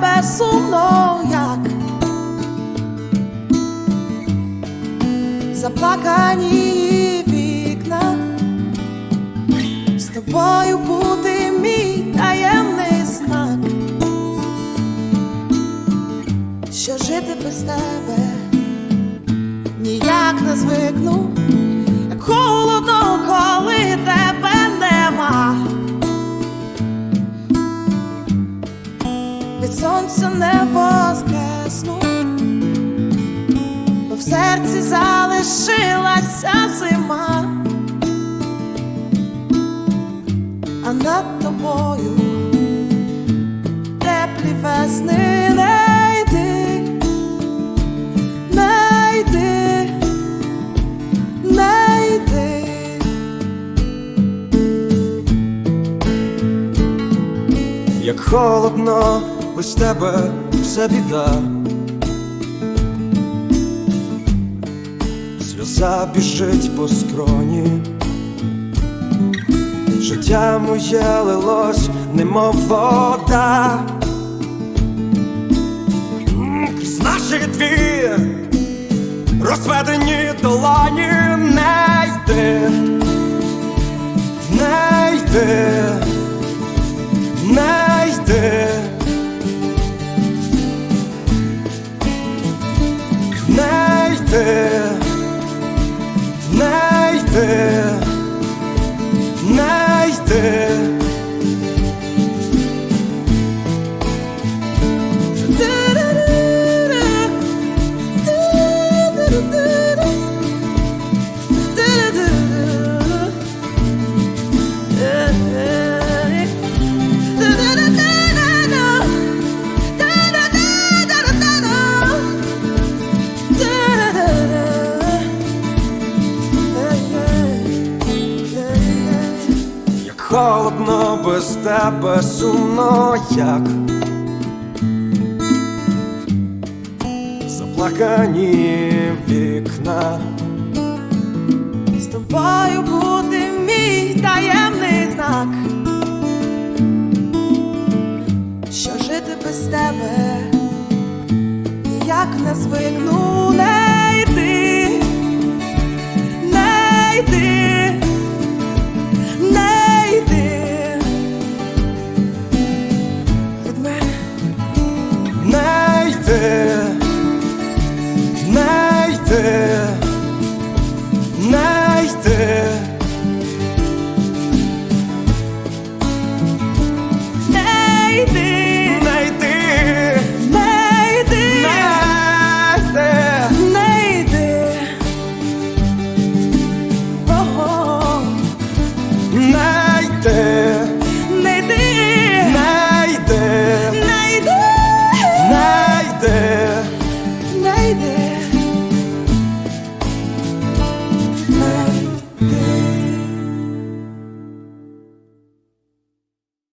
тебе сумно, як заплакані вікна, з тобою бути мій таємний знак, що жити без тебе? Ніяк не звикну, Від сонця не воскресну, бо в серці залишилася зима, а над тобою теплі весни не йди, не йди, не йди. Як холодно, без тебе все біда. Сльоза біжить по скроні. Життя моє лилось, немов вода. Крізь наші дві розведені долоні не йди, не холодно без тебе сумно, як заплакані вікна. З тобою бути мій таємний знак, що жити без тебе ніяк не звикну,